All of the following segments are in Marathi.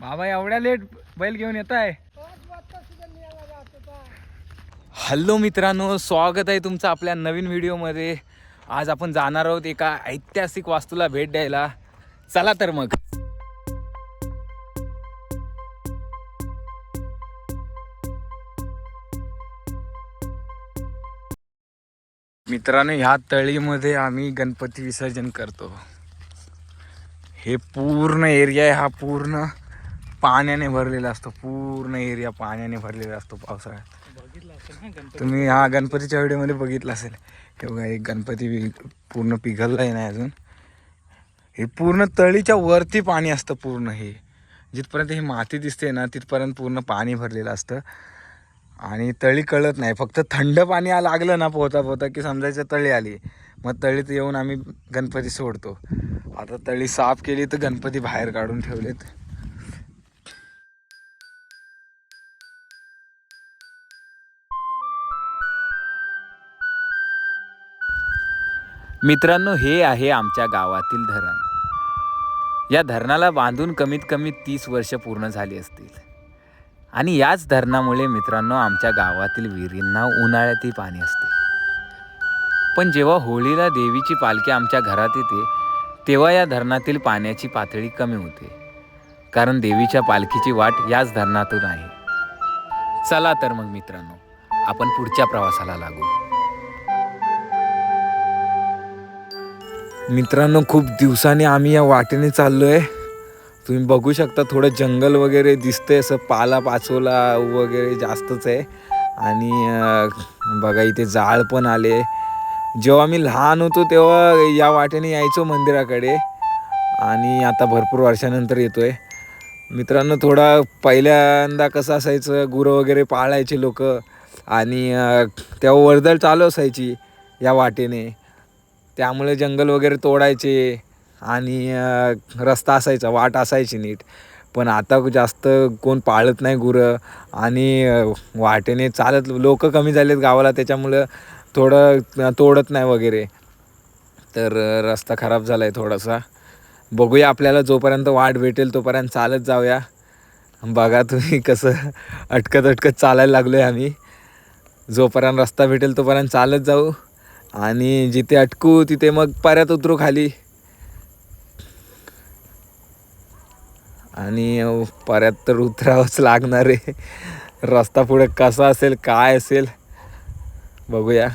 बाबा एवढ्या लेट बैल घेऊन येत आहे हॅलो मित्रांनो स्वागत आहे तुमचं आपल्या नवीन व्हिडिओमध्ये. आज आपण जाणार आहोत एका ऐतिहासिक वास्तूला भेट द्यायला. चला तर मग. मित्रांनो ह्या तळीमध्ये आम्ही गणपती विसर्जन करतो. हे पूर्ण एरिया आहे हा पूर्ण पाण्याने भरलेला असतो. पूर्ण एरिया पाण्याने भरलेला असतो पावसाळ्यात. तुम्ही हा गणपतीच्या व्हिडिओमध्ये बघितलं असेल. हे बघा एक गणपती पूर्ण पिघललाय नाही अजून. हे पूर्ण तळीच्या वरती पाणी असतं पूर्ण हे. जिथपर्यंत ही माती दिसते ना तिथपर्यंत पूर्ण पाणी भरलेलं असतं. आणि तळी कळत नाही. फक्त थंड पाणी आ- लागलं ना पोहता पोहता की समजायचं तळी आली. मग तळीत येऊन आम्ही गणपती सोडतो. आता तळी साफ केली तर गणपती बाहेर काढून ठेवलेत. मित्रांनो हे आहे आमच्या गावातील धरण. या धरणाला बांधून कमीत कमी तीस वर्ष पूर्ण झाली असतील. आणि याच धरणामुळे मित्रांनो आमच्या गावातील विहिरींना उन्हाळ्यातही पाणी असते. पण जेव्हा होळीला देवीची पालखी आमच्या घरात येते तेव्हा या धरणातील पाण्याची पातळी कमी होते. कारण देवीच्या पालखीची वाट याच धरणातून आहे. चला तर मग मित्रांनो आपण पुढच्या प्रवासाला लागू. मित्रांनो खूप दिवसांनी आम्ही या वाटेने चाललो आहे तुम्ही बघू शकता थोडं जंगल वगैरे दिसतंय असं पाला पाचोला वगैरे जास्तच आहे. आणि बघा इथे जाळ पण आले. जेव्हा मी लहान होतो तेव्हा या वाटेने यायचो मंदिराकडे. आणि आता भरपूर वर्षानंतर येतो आहे मित्रांनो थोडा पहिल्यांदा कसं असायचं गुरं वगैरे पाळायचे लोक. आणि तेव्हा वर्दळ चालू असायची या वाटेने. त्यामुळे जंगल वगैरे तोडायचे आणि रस्ता असायचा वाट असायची नीट. पण आता जास्त कोण पाळत नाही गुरं आणि वाटेने चालत लोक कमी झालेत गावाला त्याच्यामुळं थोडं तोडत नाही वगैरे. तर रस्ता खराब झाला आहे थोडासा. बघूया आपल्याला जोपर्यंत वाट भेटेल तोपर्यंत चालत जाऊया. बघा तुम्ही कसं अटकत अटकत चालायला लागलो आहे आम्ही. जोपर्यंत रस्ता भेटेल तोपर्यंत चालत जाऊ. आणि जिथे अटकू तिथे मग परत उतरू खाली. आणि अं, तर उतरावंच लागणार आहे. रस्ता पुढे कसा असेल काय असेल बघूया.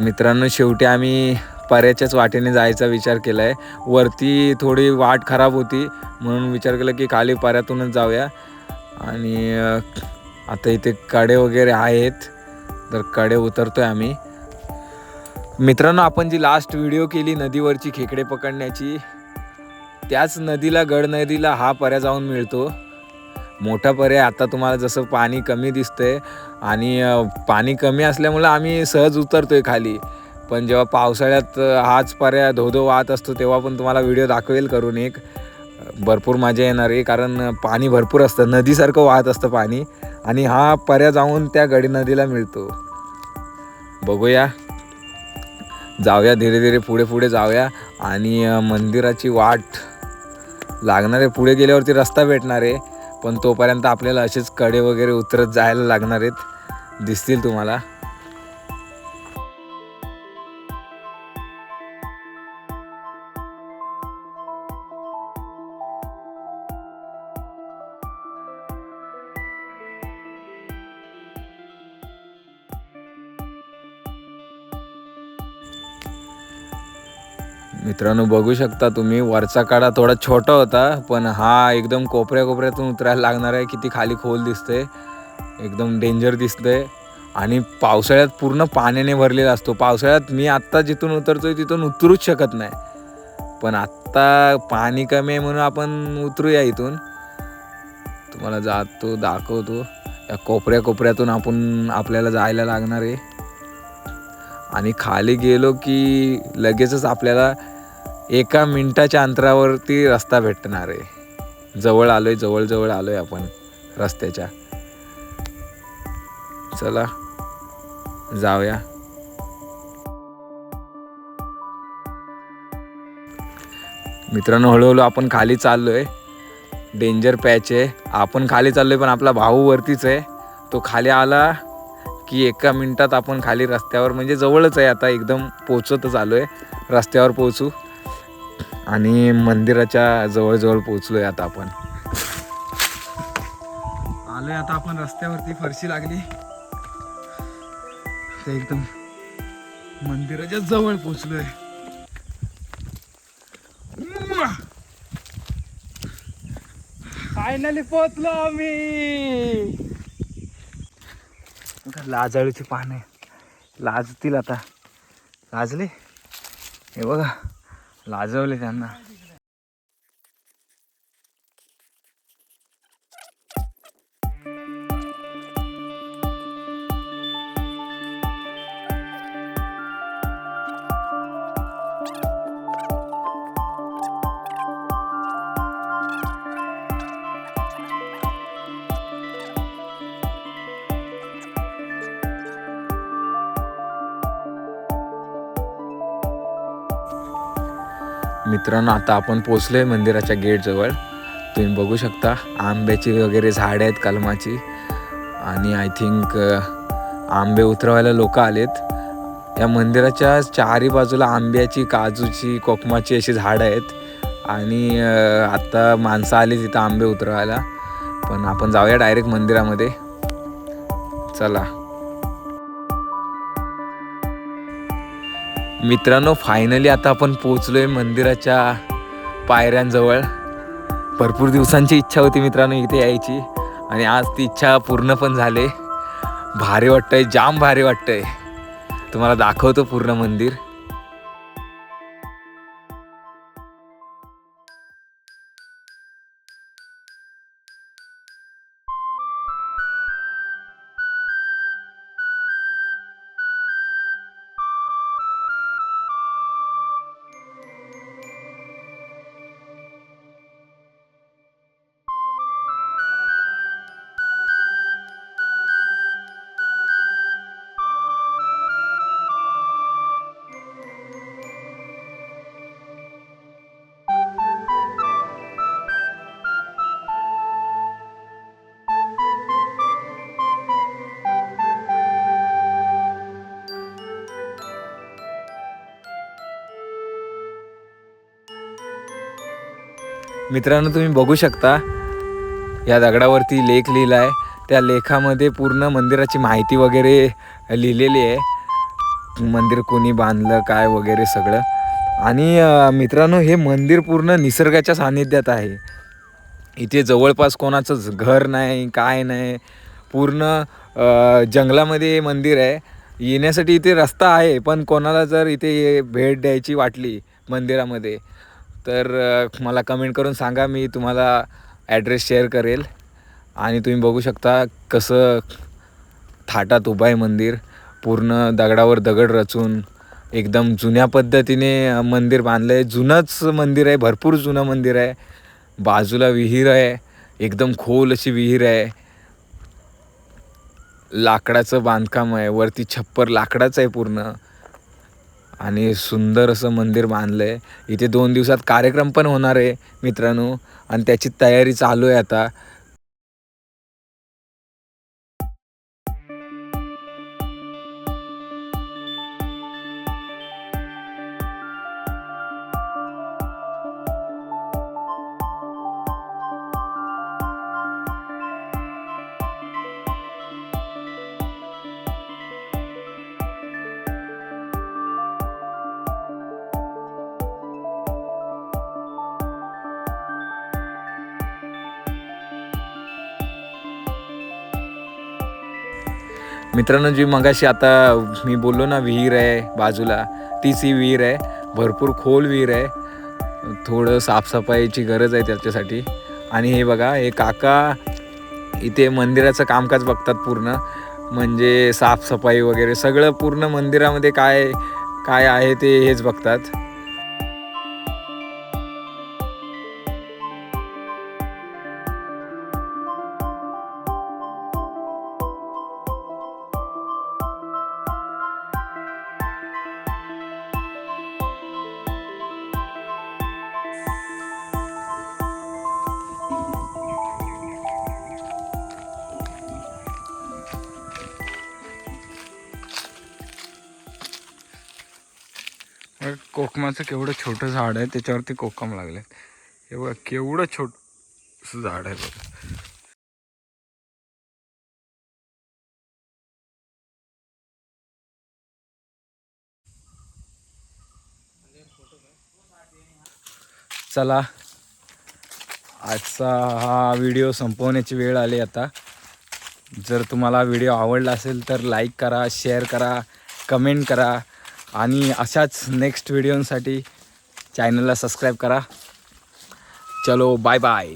मित्रांनो शेवटी आम्ही पर्याच्याच वाटेने जायचा विचार केला आहे वरती थोडी वाट खराब होती म्हणून विचार केला की खाली पर्यातूनच जाऊया. आणि आता इथे कडे वगैरे आहेत तर कडे उतरतो आहे आम्ही. मित्रांनो आपण जी लास्ट व्हिडिओ केली नदीवरची खेकडे पकडण्याची त्याच नदीला गड नदीला हा पर्या जाऊन मिळतो. मोठा पर्याय आता तुम्हाला जसं पाणी कमी दिसतंय आणि पाणी कमी असल्यामुळं आम्ही सहज उतरतोय खाली. पण जेव्हा पावसाळ्यात हाच पर्याय धोधो वाहत असतो तेव्हा पण तुम्हाला व्हिडिओ दाखवेल करून एक. भरपूर मजा येणार आहे कारण पाणी भरपूर असतं नदीसारखं वाहत असतं पाणी आणि हा पर्या जाऊन त्या गडी नदीला मिळतो. बघूया. जाऊया धीरे धीरे पुढे पुढे जाऊया आणि मंदिराची वाट लागणार आहे. पुढे गेल्यावरती रस्ता भेटणार आहे पण तोपर्यंत आपल्याला असेच कडे वगैरे उतरत जायला लागणार आहेत. दिसतील तुम्हाला. मित्रांनो बघू शकता तुम्ही वरचा कडा थोडा छोटा होता पण हा एकदम कोपऱ्या कोपऱ्यातून उतरायला लागणार आहे. किती खाली खोल दिसते एकदम डेंजर दिसतंय. आणि पावसाळ्यात पूर्ण पाण्याने भरलेला असतो. पावसाळ्यात मी आत्ता जिथून उतरतोय तिथून उतरूच शकत नाही. पण आत्ता पाणी कमी आहे म्हणून आपण उतरूया इथून. तुम्हाला जातो दाखवतो. या कोपऱ्या कोपऱ्यातून आपण आपल्याला जायला लागणार आहे. आणि खाली गेलो की लगेचच आपल्याला एका मिनिटाच्या अंतरावरती रस्ता भेटणार आहे. जवळ आलोय जवळजवळ आलोय आपण रस्त्याच्या. चला जाऊया. मित्रांनो हळूहळू आपण खाली चाललोय. डेंजर पॅच आहे. आपण खाली चाललोय पण आपला भाऊ वरतीच आहे. तो खाली आला की एका मिनिटात आपण खाली रस्त्यावर म्हणजे जवळच आहे आता एकदम पोचतच आलो आहे रस्त्यावर पोचू आणि मंदिराच्या जवळजवळ पोचलोय आता आपण. आलोय आता आपण रस्त्यावरती फरशी लागली. एकदम मंदिराच्या जवळ पोचलोय फायनली पोचलो आम्ही. लाजाळूची पाने. लाजतील आता. लाजले? हे बघा. लाजवले त्यांना. मित्रांनो आता आपण पोचलोय मंदिराच्या गेटजवळ तुम्ही बघू शकता आंब्याची वगैरे झाडं आहेत कलमाची. आणि आय थिंक आंबे उतरवायला लोक आलेत. या मंदिराच्या चारी बाजूला आंब्याची काजूची कोकमाची अशी झाडं आहेत. आणि आत्ता माणसं आली तिथं आंबे उतरवायला. पण आपण जाऊया डायरेक्ट मंदिरामध्ये. चला. मित्रांनो फायनली आता आपण पोचलोय मंदिराच्या पायऱ्यांजवळ. भरपूर दिवसांची इच्छा होती मित्रांनो इथे यायची. आणि आज ती इच्छा पूर्ण पण झाली. भारी वाटतंय जाम भारी वाटतंय. तुम्हाला दाखवतो पूर्ण मंदिर. मित्रांनो तुम्ही बघू शकता या दगडावरती लेख लिहिला आहे त्या लेखामध्ये पूर्ण मंदिराची माहिती वगैरे लिहिलेली आहे. मंदिर कोणी बांधलं काय वगैरे सगळं. आणि मित्रांनो हे मंदिर पूर्ण निसर्गाच्या सानिध्यात आहे. इथे जवळपास कोणाचंच घर नाही काय नाही. पूर्ण जंगलामध्ये हे मंदिर आहे. येण्यासाठी इथे रस्ता आहे पण कोणाला जर इथे भेट द्यायची वाटली मंदिरामध्ये तर मला कमेंट करून सांगा मी तुम्हाला ॲड्रेस शेअर करेल. आणि तुम्ही बघू शकता कसं थाटात उभं आहे मंदिर पूर्ण दगडावर दगड रचून एकदम जुन्या पद्धतीने मंदिर बांधलं आहे जुनंच मंदिर आहे भरपूर जुनं मंदिर आहे. बाजूला विहीर आहे एकदम खोल अशी विहीर आहे. लाकडाचं बांधकाम आहे वरती छप्पर लाकडाचं आहे पूर्ण. आणि सुंदर असं मंदिर बांधलं आहे इथे दोन दिवसात कार्यक्रम पण होणार आहे मित्रांनो. आणि त्याची तयारी चालू आहे आता. मित्रांनो जी मगाशी आता मी बोललो ना विहीर आहे बाजूला तीच ही विहीर आहे. भरपूर खोल विहीर आहे. थोडं साफसफाईची गरज आहे त्याच्यासाठी. आणि हे बघा हे काका इथे मंदिराचं कामकाज बघतात पूर्ण. म्हणजे साफसफाई वगैरे सगळं पूर्ण मंदिरामध्ये काय काय आहे ते हेच बघतात. कोकमाचं केवढं छोटं झाड आहे त्याच्यावरती कोकम लागले हे बघा केवढं छोट झाड आहे बघा. चला आजचा हा व्हिडिओ संपवण्याची वेळ आली आता. जर तुम्हाला व्हिडिओ आवडला असेल तर लाईक करा शेअर करा कमेंट करा. आणि अशाच नेक्स्ट व्हिडिओसाठी चॅनलला सबस्क्राईब करा. चलो बाय बाय